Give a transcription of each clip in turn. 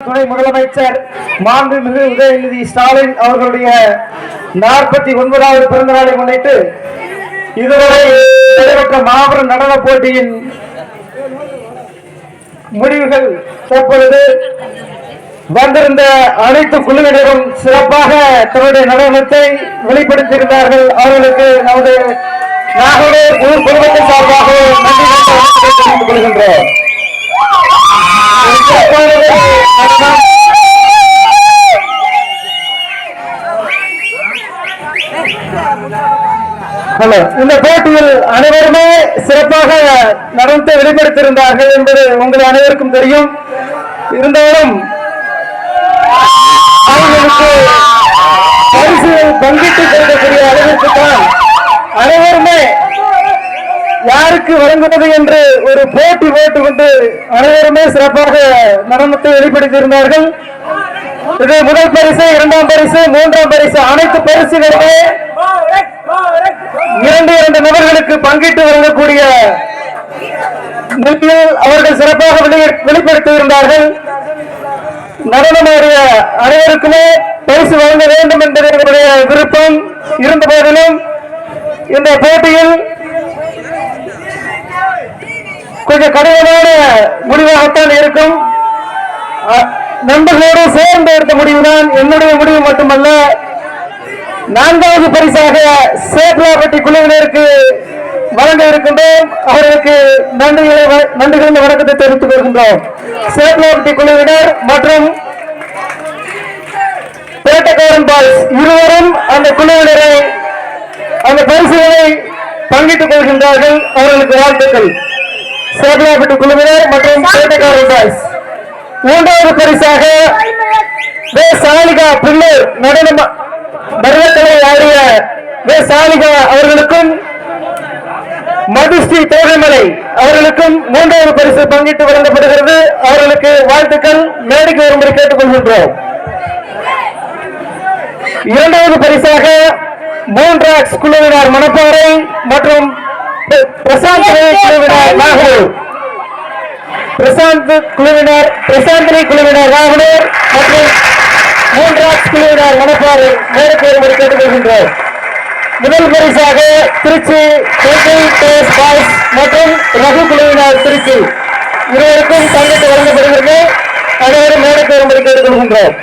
துணை முதலமைச்சர் மாண்புமிகு உதயநிதி ஸ்டாலின் அவர்களுடைய நாற்பத்தி ஒன்பதாவது பிறந்த நாளை முன்னிட்டு இதுவரை நடைபெற்ற மாபெரும் நடன போட்டியின் முடிவுகள் தற்பொழுது வந்திருந்த அனைத்து குழுவினரும் சிறப்பாக தன்னுடைய நடனத்தை வெளிப்படுத்தியிருந்தார்கள். அவர்களுக்கு நமது நாகூர் ஊர் குடும்பத்தின் சார்பாக நன்றி தெரிவித்துக் கொள்கின்றோம். ஹலோ இந்த போட்டியில் அனைவருமே சிறப்பாக நடந்து வெளிப்படுத்தியிருந்தார்கள் என்பது உங்கள் அனைவருக்கும் தெரியும். இருந்தாலும் அவர்களுக்கு பரிசு பங்கிட்டு கொடுக்கக்கூடிய அளவிற்கு தான் அனைவருமே யாருக்கு வழங்குவது என்று ஒரு போட்டி போட்டுக் கொண்டு அனைவருமே சிறப்பாக நடனத்தை வெளிப்படுத்தியிருந்தார்கள். இது முதல் பரிசு இரண்டாம் பரிசு மூன்றாம் பரிசு அனைத்து பரிசுகளுமே இரண்டு இரண்டு நபர்களுக்கு பங்கிட்டு வழங்கக்கூடிய அவர்கள் சிறப்பாக வெளிப்படுத்தி வெளிப்படுத்தியிருந்தார்கள். நடனமாடிய அனைவருக்குமே பரிசு வழங்க வேண்டும் என்பது என்னுடைய விருப்பம். இருந்த போதிலும் இந்த போட்டியில் கொஞ்சம் கடுமையான முடிவாகத்தான் இருக்கும். நண்பர்களோடு சேர்ந்து எடுத்த முடிவுதான். என்னுடைய முடிவு மட்டுமல்ல நான்காவது பரிசாக சேத்லாப்பட்டி குழுவினருக்கு வழங்க இருக்கின்றோம். அவர்களுக்கு நன்றிகளை வ- வணக்கத்தை தெரிவித்துக் கொள்கின்றோம். சேத்லாப்பட்டி குழுவினர் மற்றும் பேட்டக்காரன் பாய்ஸ் இருவரும் அந்த குழுவினரை அந்த பரிசுகளை பங்கிட்டுக் கொள்கின்றார்கள். அவர்களுக்கு வாழ்த்துக்கள். சேத்லாப்பட்டி குழுவினர் மற்றும் பேட்டக்காரன் பாய்ஸ். மூன்றாவது பரிசாக வே சாலிகா பிள்ளை நடன பரதக்கலை ஆடிய வே சாலிகா அவர்களுக்கும் மதுஸ்ரீ தோகைமலை அவர்களுக்கும் மூன்றாவது பரிசு பங்கிட்டு வழங்கப்படுகிறது. அவர்களுக்கு வாழ்த்துக்கள். மேடைக்கு வரும்படி கேட்டுக்கொள்கின்றோம். இரண்டாவது பரிசாக மூன்றாக்ஸ் குழுவினர் மணப்பாறை மற்றும் பிரசாந்த் குழுவினர் நாகூர் பிரசாந்த் குழுவினர் பிரசாந்தினி குழுவினர் ராகுலர் மற்றும் மூன்றாம் குழுவினர் மணப்பாறை வரும்படி கேட்டுக்கொள்கின்றோம் முதல் பரிசாக திருச்சி பாய்ஸ் மற்றும் ரகு குழுவினர் திருச்சி. இருவருக்கும் தங்கத்தை வழங்கப்படுகிறது. அனைவரும் மேற்கு வரும்படி கேட்டுக்கொள்கின்றோம்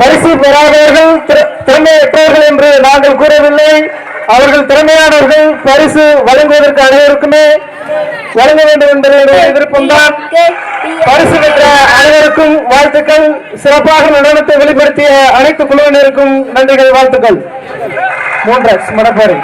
பரிசு பெறாதவர்கள் திற- திறமையற்றவர்கள் என்று நாங்கள் கூறவில்லை. அவர்கள் திறமையானவர்கள் பரிசு வழங்குவதற்கு அனைவருக்குமே வழங்க வேண்டும் என்பது விருப்பம்தான் பரிசு பெற்ற அனைவருக்கும் வாழ்த்துக்கள். சிறப்பாக நடனத்தை வெளிப்படுத்திய அனைத்து குழுவினருக்கும் நன்றிகள் வாழ்த்துக்கள். மூன்று மடப்பாறை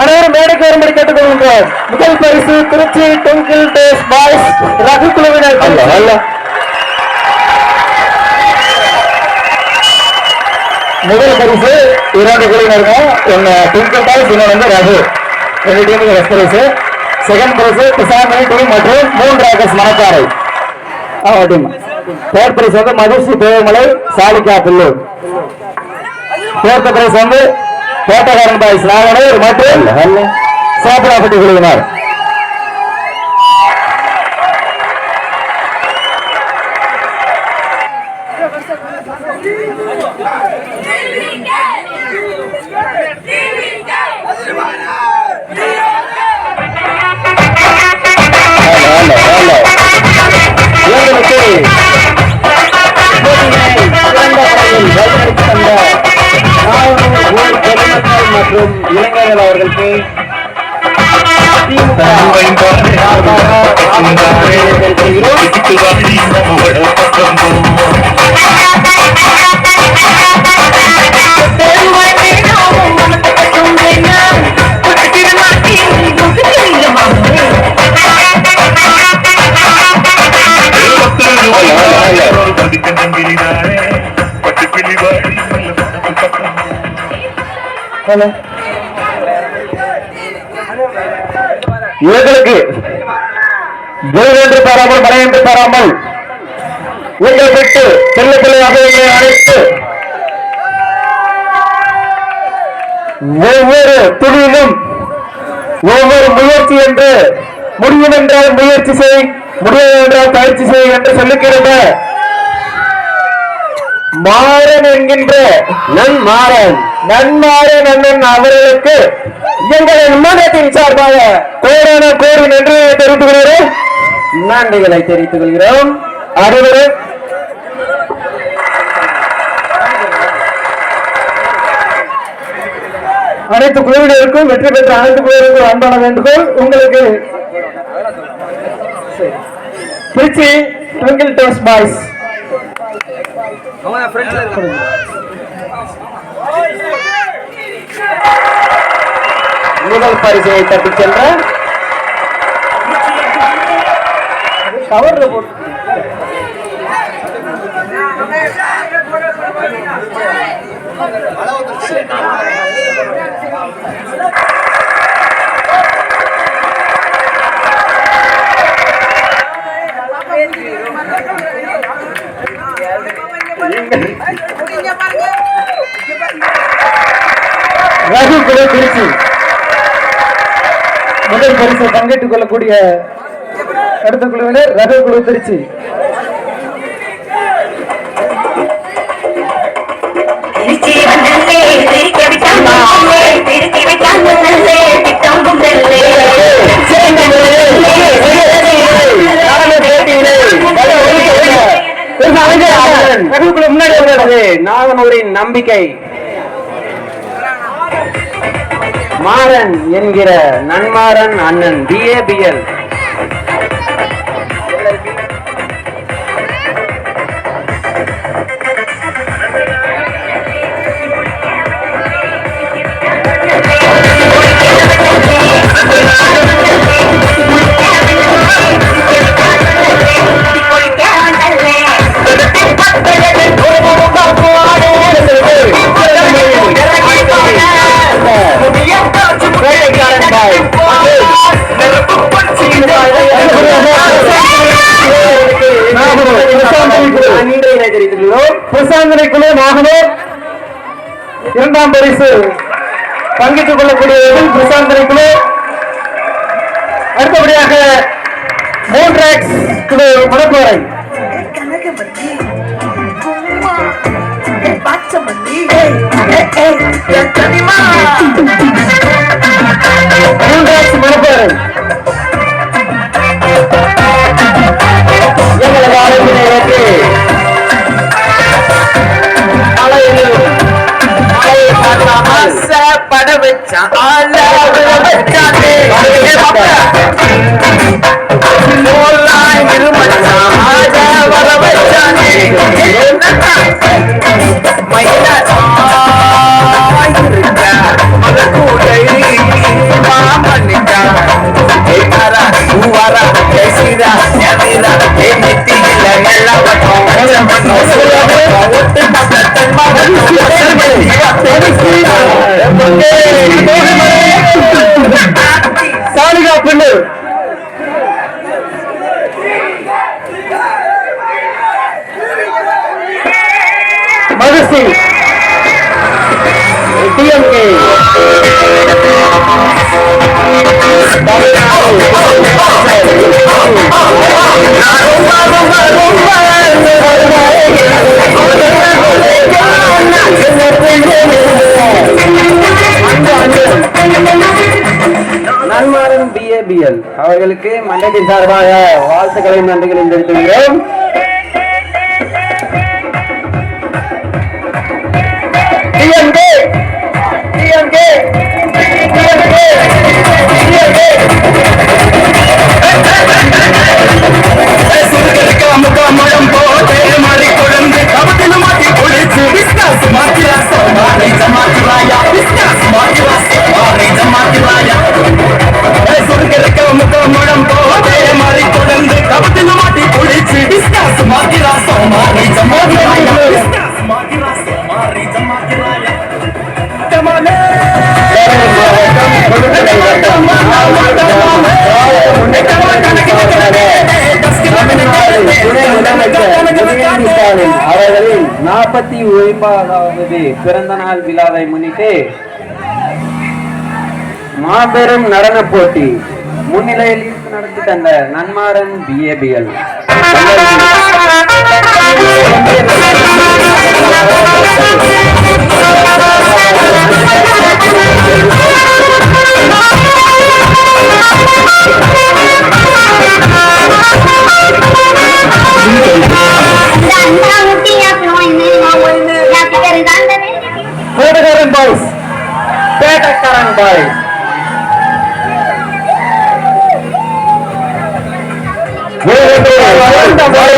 அனைவரும் மேடைக்கு வரும்படி கேட்டுக்கொள்கின்றோம் முதல் பரிசு திருச்சி டொங்கிள் டேஸ் பாய்ஸ் ரகு குழுவினர் முதல் பரிசு இரண்டு குழுவினருக்கும் ஒன்னு டுங்கிள் பாய்ஸ் இன்னொன்று வந்து ரகு. ரெண்டு டீமுக்கு ஃபர்ஸ்ட் பரிசு. செகண்ட் பரிசு பிரசாந்தி டீம் மற்றும் மூன்று ஆகஸ்ட் மணக்காரை. ஆமா டீம். தேர்ட் பிரைஸ் வந்து மகிழ்ச்சி தேவமலை சாலிகா பில்லூர். ஃபோர்த் பிரைஸ் வந்து கோட்டகாரன் பாய்ஸ் நாகனூர் மற்றும் சேப்பலாப்பட்டி குழுவினர் இளைஞர்கள் அவர்களுக்கு இவர்களுக்கு குரு என்று பாராமல் மனை என்று பாராமல் உங்கள் விட்டு செல்ல பிள்ளையாக எங்களை அழைத்து ஒவ்வொரு துணியிலும் ஒவ்வொரு முயற்சி என்று முடியும் என்றால் முயற்சி செய் முடியும் என்றால் பயிற்சி செய் என்று சொல்லுகிறது. மாறன் என்கின்ற நன் மாறன் நன்மாறன் அண்ணன் அவர்களுக்கு எங்களின் மனத்தின் சார்பாக கோடான கோரி என்று தெரிவித்துக் கொள்கிறோம் நன்றிகளை தெரிவித்துக் கொள்கிறோம் அனைவரும் அனைத்து குழுவினருக்கும் வெற்றி பெற்ற அனைத்து குழுவினருக்கும் அன்பான வேண்டுகோள். உங்களுக்கு திருச்சி ட்விங்கிள் டோஸ் பாய்ஸ் முதல் பரிசையை தட்டிச் சென்ற கவர்ல போட்டு ரகு குழு திருச்சி முதல் பரிசை பங்கேற்றுக் கொள்ளக்கூடிய அடுத்த குழுவினர் ரகு குழு திருச்சி திருச்சி வந்தல்லே மாறன் என்கிற நன்மாறன் அண்ணன் பிஏபிஎல் இரண்டாம் பரிசு பங்கேற்றுக் கொள்ளக்கூடியவர்கள் பிரசாந்தனை குழு அடுத்தபடியாக மூன்றாக்ஸ் குழு மணப்பாறை மூன்றாக்ஸ் சாலிகா பிள்ளை மகிழ்ச்சி. டிஎம்கே அவர்களுக்கு மண்டலத்தின் சார்பாக வாழ்த்துக்களையும் நன்றிகளையும் தெரிவித்துள்ளோம் நாற்பத்தி ஒன்பதாவது பிறந்த நாள் விழாவை முன்னிட்டு மாபெரும் நடன போட்டி முன்னிலையில் நடத்தி தந்த நன்மாறன் பிஏபிஎல் பேட்டக்காரன் பாய் வேகத்தோடு